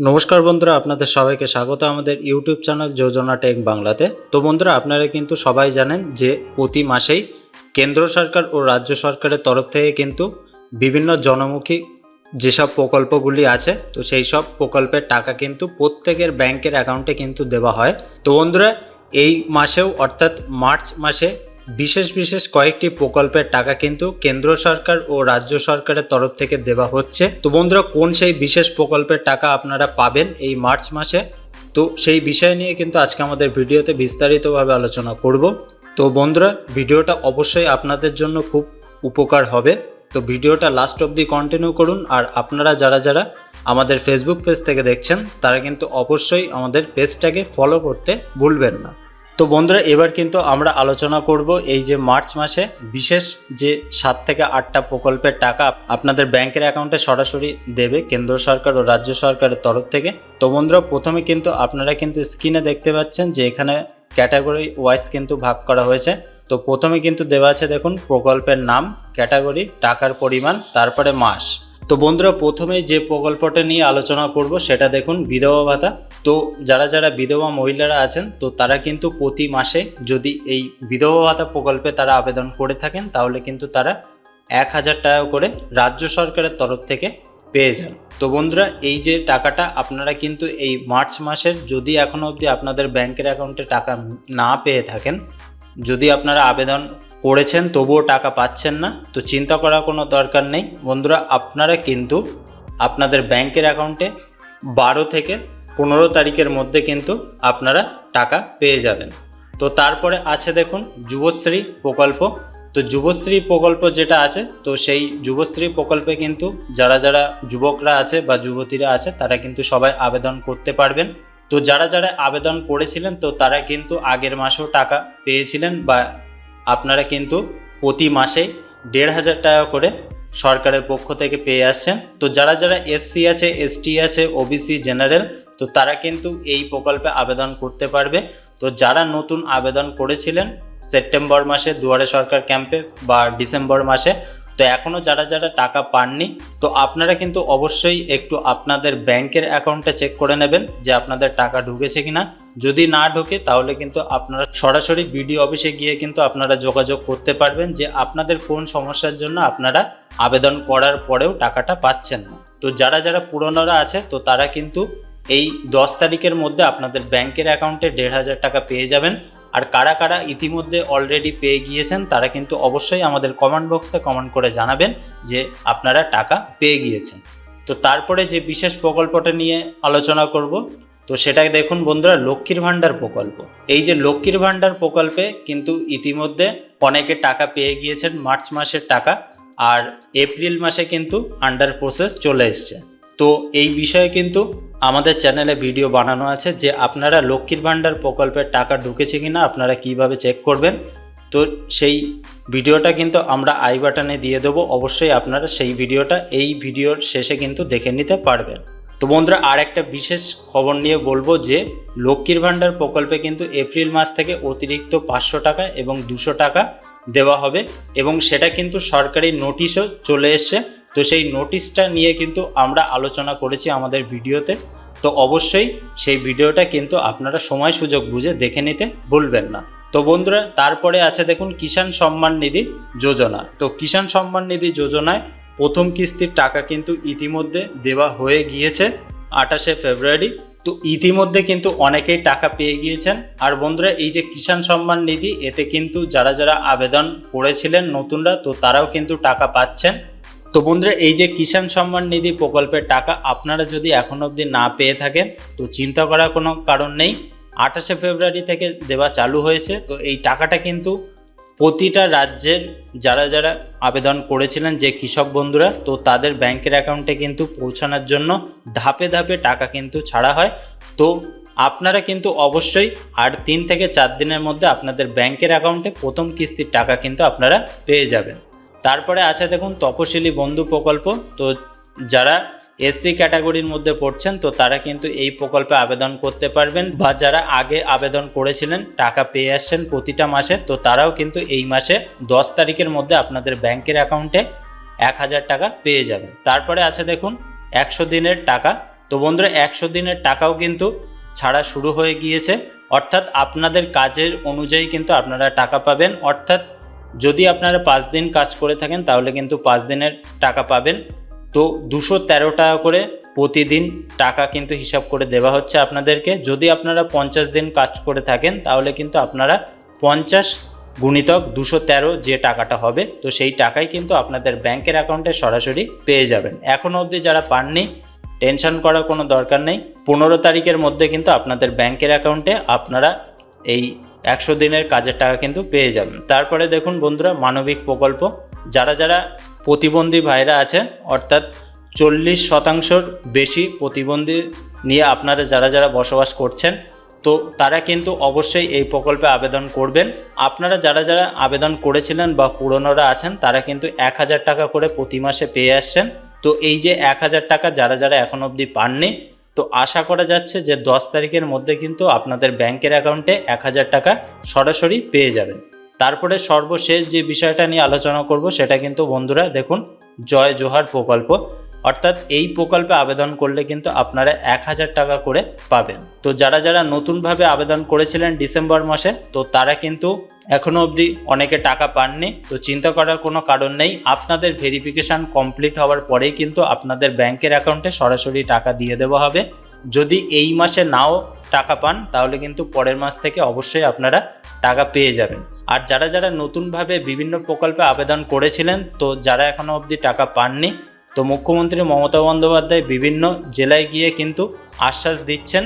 নমস্কার বন্ধুরা, আপনাদের সবাইকে স্বাগত আমাদের ইউটিউব চ্যানেল যোজনা টেক বাংলাতে। তো বন্ধুরা, আপনারা কিন্তু সবাই জানেন যে প্রতি মাসেই কেন্দ্র সরকার ও রাজ্য সরকারের তরফ থেকে কিন্তু বিভিন্ন জনমুখী যেসব প্রকল্পগুলি আছে, তো সেই সব প্রকল্পের টাকা কিন্তু প্রত্যেকের ব্যাংকের অ্যাকাউন্টে কিন্তু দেওয়া হয়। তো বন্ধুরা, এই মাসেও অর্থাৎ মার্চ মাসে বিশেষ বিশেষ কয়েকটি প্রকল্পের টাকা কিন্তু কেন্দ্র সরকার ও রাজ্য সরকারের তরফ থেকে দেওয়া হচ্ছে। তো বন্ধুরা, কোন সেই বিশেষ প্রকল্পের টাকা আপনারা পাবেন এই মার্চ মাসে? তো সেই বিষয় নিয়ে কিন্তু আজকে আমাদের ভিডিওতে বিস্তারিতভাবে আলোচনা করব। তো বন্ধুরা, ভিডিওটা অবশ্যই আপনাদের জন্য খুব উপকার হবে। তো ভিডিওটা লাস্ট অবধি কন্টিনিউ করুন আর আপনারা যারা যারা আমাদের ফেসবুক পেজ থেকে দেখছেন, তারা কিন্তু অবশ্যই আমাদের পেজটাকে ফলো করতে ভুলবেন না। তো বন্ধুরা, এবার কিন্তু আমরা আলোচনা করব এই যে মার্চ মাসে বিশেষ যে সাত থেকে আটটা প্রকল্পের টাকা আপনাদের ব্যাংকের অ্যাকাউন্টে সরাসরি দেবে কেন্দ্র সরকার ও রাজ্য সরকারের তরফ থেকে। তো বন্ধুরা, প্রথমে কিন্তু আপনারা কিন্তু স্ক্রিনে দেখতে পাচ্ছেন যে এখানে ক্যাটাগরি ওয়াইজ কিন্তু ভাগ করা হয়েছে। তো প্রথমে কিন্তু দেওয়া আছে দেখুন, প্রকল্পের নাম, ক্যাটাগরি, টাকার পরিমাণ, তারপরে মাস। তো বন্ধুরা, প্রথমেই যে প্রকল্পটা নিয়ে আলোচনা করব, সেটা দেখুন, বিধবা ভাতা। তো যারা যারা বিধবা মহিলারা আছেন, তো তারা কিন্তু প্রতি মাসে যদি এই বিধবা ভাতা প্রকল্পে তারা আবেদন করে থাকেন, তাহলে কিন্তু তারা এক হাজার টাকা করে রাজ্য সরকারের তরফ থেকে পেয়ে যান। তো বন্ধুরা, এই যে টাকাটা, আপনারা কিন্তু এই মার্চ মাসের যদি এখনও অবধি আপনাদের ব্যাংকের অ্যাকাউন্টে টাকা না পেয়ে থাকেন, যদি আপনারা আবেদন করেছেন, তবুও টাকা পাচ্ছেন না। তো চিন্তা করার কোনো দরকার নেই। বন্ধুরা, আপনারা কিন্তু আপনাদের ব্যাংকের অ্যাকাউন্টে বারো থেকে পনেরো তারিখের মধ্যে কিন্তু আপনারা টাকা পেয়ে যাবেন। তো তারপরে আছে দেখুন, যুবশ্রী প্রকল্প। তো যুবশ্রী প্রকল্প যেটা আছে, তো সেই যুবশ্রী প্রকল্পে কিন্তু যারা যারা যুবকরা আছে বা যুবতীরা আছে, তারা কিন্তু সবাই আবেদন করতে পারবেন। তো যারা যারা আবেদন করেছিলেন, তো তারা কিন্তু আগের মাসেও টাকা পেয়েছিলেন বা আপনারা কিন্তু প্রতি মাসে দেড় হাজার টাকা করে সরকারের পক্ষ থেকে পেয়ে আসছেন। তো যারা যারা এসসি আছে এসটি আছে ওবিসি জেনারেল তো তারা কিন্তু এই প্রকল্পে আবেদন করতে পারবে। তো যারা নতুন আবেদন করেছিলেন, সেপ্টেম্বর মাসে দুয়ারে সরকার ক্যাম্পে বা ডিসেম্বর মাসে তো এখনও যারা যারা টাকা পাননি, তো আপনারা কিন্তু অবশ্যই একটু আপনাদের ব্যাংকের অ্যাকাউন্টে চেক করে নেবেন যে আপনাদের টাকা ঢুকেছে কিনা। যদি না ঢোকে, তাহলে কিন্তু আপনারা সরাসরি বিডিও অফিসে গিয়ে কিন্তু আপনারা যোগাযোগ করতে পারবেন যে আপনাদের কোন সমস্যার জন্য আপনারা আবেদন করার পরেও টাকাটা পাচ্ছেন না। তো যারা যারা পুরনোরা আছে, তো তারা কিন্তু এই দশ তারিখের মধ্যে আপনাদের ব্যাংকের অ্যাকাউন্টে দেড় হাজার টাকা পেয়ে যাবেন। আর কারা কারা ইতিমধ্যে অলরেডি পেয়ে গিয়েছেন, তারা কিন্তু অবশ্যই আমাদের কমেন্ট বক্সে কমেন্ট করে জানাবেন যে আপনারা টাকা পেয়ে গিয়েছেন। তো তারপরে যে বিশেষ প্রকল্পটা নিয়ে আলোচনা করব, তো সেটা দেখুন বন্ধুরা, লক্ষ্মীর ভাণ্ডার প্রকল্প। এই যে লক্ষ্মীর ভাণ্ডার প্রকল্পে কিন্তু ইতিমধ্যে অনেকে টাকা পেয়ে গিয়েছেন, মার্চ মাসের টাকা, আর এপ্রিল মাসে কিন্তু আন্ডার প্রসেস চলে এসছে। তো এই বিষয়ে কিন্তু আমাদের চ্যানেলে ভিডিও বানানো আছে যে আপনারা লক্ষ্মীর ভাণ্ডার প্রকল্পের টাকা ঢুকেছে কিনা, আপনারা কীভাবে চেক করবেন? তো সেই ভিডিওটা কিন্তু আমরা আই বাটনে দিয়ে দেবো। অবশ্যই আপনারা সেই ভিডিওটা, এই ভিডিওর শেষে কিন্তু দেখে নিতে পারবেন। তো বন্ধুরা আর একটা বিশেষ খবর নিয়ে বলব যে, লক্ষ্মীর ভাণ্ডার প্রকল্পে কিন্তু এপ্রিল মাস থেকে অতিরিক্ত পাঁচশো টাকা এবং দুশো টাকা দেওয়া হবে এবং সেটা কিন্তু সরকারি নোটিশও চলে এসছে। তো সেই নোটিশটা নিয়ে কিন্তু আমরা আলোচনা করেছি আমাদের ভিডিওতে। তো অবশ্যই সেই ভিডিওটা কিন্তু আপনারা সময় সুযোগ বুঝে দেখে নিতে ভুলবেন না। তো বন্ধুরা, তারপরে আছে দেখুন কিষাণ সম্মান নিধি যোজনা। তো কিষাণ সম্মান নিধি যোজনায় প্রথম কিস্তির টাকা কিন্তু ইতিমধ্যে দেওয়া হয়ে গিয়েছে আঠাশে ফেব্রুয়ারি। তো ইতিমধ্যে কিন্তু অনেকেই টাকা পেয়ে গিয়েছেন। আর বন্ধুরা, এই যে কিষাণ সম্মান নিধি, এতে কিন্তু যারা যারা আবেদন করেছিলেন নতুনরা, তো তারাও কিন্তু টাকা পাচ্ছেন। তো বন্ধুরা, এই যে কিষাণ সম্মান নিধি প্রকল্পের টাকা আপনারা যদি এখন অবধি না পেয়ে থাকেন, তো চিন্তা করার কোনো কারণ নেই। আঠাশে ফেব্রুয়ারি থেকে দেওয়া চালু হয়েছে, তো এই টাকাটা কিন্তু প্রতিটা রাজ্যের যারা যারা আবেদন করেছিলেন যে কৃষক বন্ধুরা, তো তাদের ব্যাংকের অ্যাকাউন্টে কিন্তু পৌঁছানোর জন্য ধাপে ধাপে টাকা কিন্তু ছাড়া হয়। তো আপনারা কিন্তু অবশ্যই আর তিন থেকে চার দিনের মধ্যে আপনাদের ব্যাংকের অ্যাকাউন্টে প্রথম কিস্তির টাকা কিন্তু আপনারা পেয়ে যাবেন। তারপরে আছে দেখুন তপশিলি বন্ধু প্রকল্প। তো যারা এসসি ক্যাটাগরির মধ্যে পড়ছেন, তো তারা কিন্তু এই প্রকল্পে আবেদন করতে পারবেন বা যারা আগে আবেদন করেছিলেন, টাকা পেয়ে আসছেন প্রতিটা মাসে, তো তারাও কিন্তু এই মাসে দশ তারিখের মধ্যে আপনাদের ব্যাংকের অ্যাকাউন্টে এক হাজার টাকা পেয়ে যাবেন। তারপরে আছে দেখুন একশো দিনের টাকা। তো বন্ধুরা, একশো দিনের টাকাও কিন্তু ছাড়া শুরু হয়ে গিয়েছে। অর্থাৎ আপনাদের কাজের অনুযায়ী কিন্তু আপনারা টাকা পাবেন। অর্থাৎ যদি আপনারা পাঁচ দিন কাজ করে থাকেন, তাহলে কিন্তু পাঁচ দিনের টাকা পাবেন। তো দুশো তেরো টাকা করে প্রতিদিন টাকা কিন্তু হিসাব করে দেওয়া হচ্ছে আপনাদেরকে। যদি আপনারা পঞ্চাশ দিন কাজ করে থাকেন, তাহলে কিন্তু আপনারা পঞ্চাশ গুণিতক দুশো তেরো যে টাকাটা হবে, তো সেই টাকাই কিন্তু আপনাদের ব্যাংকের অ্যাকাউন্টে সরাসরি পেয়ে যাবেন। এখনও অবধি যারা পাননি, টেনশন করার কোনো দরকার নেই। পনেরো তারিখের মধ্যে কিন্তু আপনাদের ব্যাংকের অ্যাকাউন্টে আপনারা এই একশো দিনের কাজের টাকা কিন্তু পেয়ে যাবেন। তারপরে দেখুন বন্ধুরা, মানবিক প্রকল্প। যারা যারা প্রতিবন্ধী ভাইরা আছে, অর্থাৎ চল্লিশ শতাংশর বেশি প্রতিবন্ধী নিয়ে আপনারা যারা যারা বসবাস করছেন, তো তারা কিন্তু অবশ্যই এই প্রকল্পে আবেদন করবেন। আপনারা যারা যারা আবেদন করেছিলেন বা পুরনোরা আছেন, তারা কিন্তু এক হাজার টাকা করে প্রতি মাসে পেয়ে আসছেন। তো এই যে এক হাজার টাকা যারা যারা এখন অবধি পাননি তো আশা করা যাচ্ছে যে দশ তারিখের মধ্যে কিন্তু আপনাদের ব্যাংকের অ্যাকাউন্টে এক হাজার টাকা সরাসরি পেয়ে যাবেন। তারপরে সর্বশেষ যে বিষয়টা নিয়ে আলোচনা করব সেটা কিন্তু বন্ধুরা দেখুন, জয় জোহার প্রকল্প। অর্থাৎ এই প্রকল্পে আবেদন করলে কিন্তু আপনারা এক হাজার টাকা করে পাবেন। তো যারা যারা নতুনভাবে আবেদন করেছিলেন ডিসেম্বর মাসে, তো তারা কিন্তু এখনও অবধি অনেকে টাকা পাননি। তো চিন্তা করার কোনো কারণ নেই। আপনাদের ভেরিফিকেশান কমপ্লিট হওয়ার পরেই কিন্তু আপনাদের ব্যাংকের অ্যাকাউন্টে সরাসরি টাকা দিয়ে দেওয়া হবে। যদি এই মাসে নাও টাকা পান, তাহলে কিন্তু পরের মাস থেকে অবশ্যই আপনারা টাকা পেয়ে যাবেন। আর যারা যারা নতুনভাবে বিভিন্ন প্রকল্পে আবেদন করেছিলেন, তো যারা এখনও অবধি টাকা পাননি তো মুখ্যমন্ত্রী মমতা বন্দ্যোপাধ্যায় বিভিন্ন জেলায় গিয়ে কিন্তু আশ্বাস দিচ্ছেন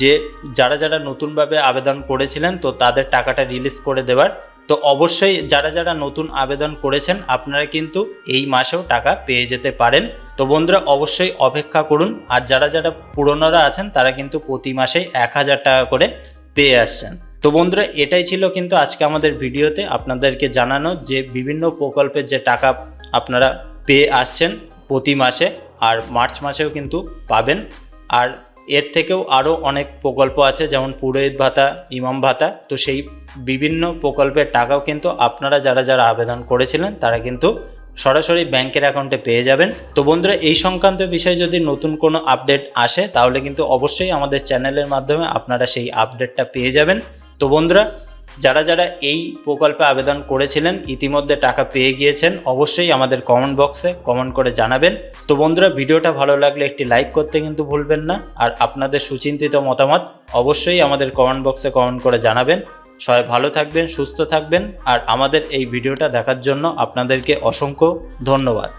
যে যারা যারা নতুনভাবে আবেদন করেছিলেন, তো তাদের টাকাটা রিলিজ করে দেওয়ার তো অবশ্যই যারা যারা নতুন আবেদন করেছেন, আপনারা কিন্তু এই মাসেও টাকা পেয়ে যেতে পারেন। তো বন্ধুরা, অবশ্যই অপেক্ষা করুন। আর যারা যারা পুরনোরা আছেন, তারা কিন্তু প্রতি মাসেই এক হাজার টাকা করে পেয়ে আসছেন। তো বন্ধুরা, এটাই ছিল কিন্তু আজকে আমাদের ভিডিওতে। আপনাদেরকে জানানো যে বিভিন্ন প্রকল্পের যে টাকা আপনারা পেয়ে আসছেন প্রতি মাসে আর মার্চ মাসেও কিন্তু পাবেন। আর এর থেকেও আরও অনেক প্রকল্প আছে, যেমন পুরোহিত ভাতা, ইমাম ভাতা। তো সেই বিভিন্ন প্রকল্পের টাকাও কিন্তু আপনারা যারা যারা আবেদন করেছিলেন, তারা কিন্তু সরাসরি ব্যাংকের অ্যাকাউন্টে পেয়ে যাবেন। তো বন্ধুরা, এই সংক্রান্ত বিষয়ে যদি নতুন কোনো আপডেট আসে, তাহলে কিন্তু অবশ্যই আমাদের চ্যানেলের মাধ্যমে আপনারা সেই আপডেটটা পেয়ে যাবেন। তো বন্ধুরা যারা যারা এই প্রকল্পে আবেদন করেছিলেন, ইতিমধ্যে টাকা পেয়ে গিয়েছেন, অবশ্যই আমাদের কমেন্ট বক্সে কমেন্ট করে জানাবেন। তো বন্ধুরা, ভিডিওটা ভালো লাগলে একটি লাইক করতে কিন্তু ভুলবেন না। আর আপনাদের সুচিন্তিত মতামত অবশ্যই আমাদের কমেন্ট বক্সে কমেন্ট করে জানাবেন। সবাই ভালো থাকবেন, সুস্থ থাকবেন। আর আমাদের এই ভিডিওটা দেখার জন্য আপনাদেরকে অসংখ্য ধন্যবাদ।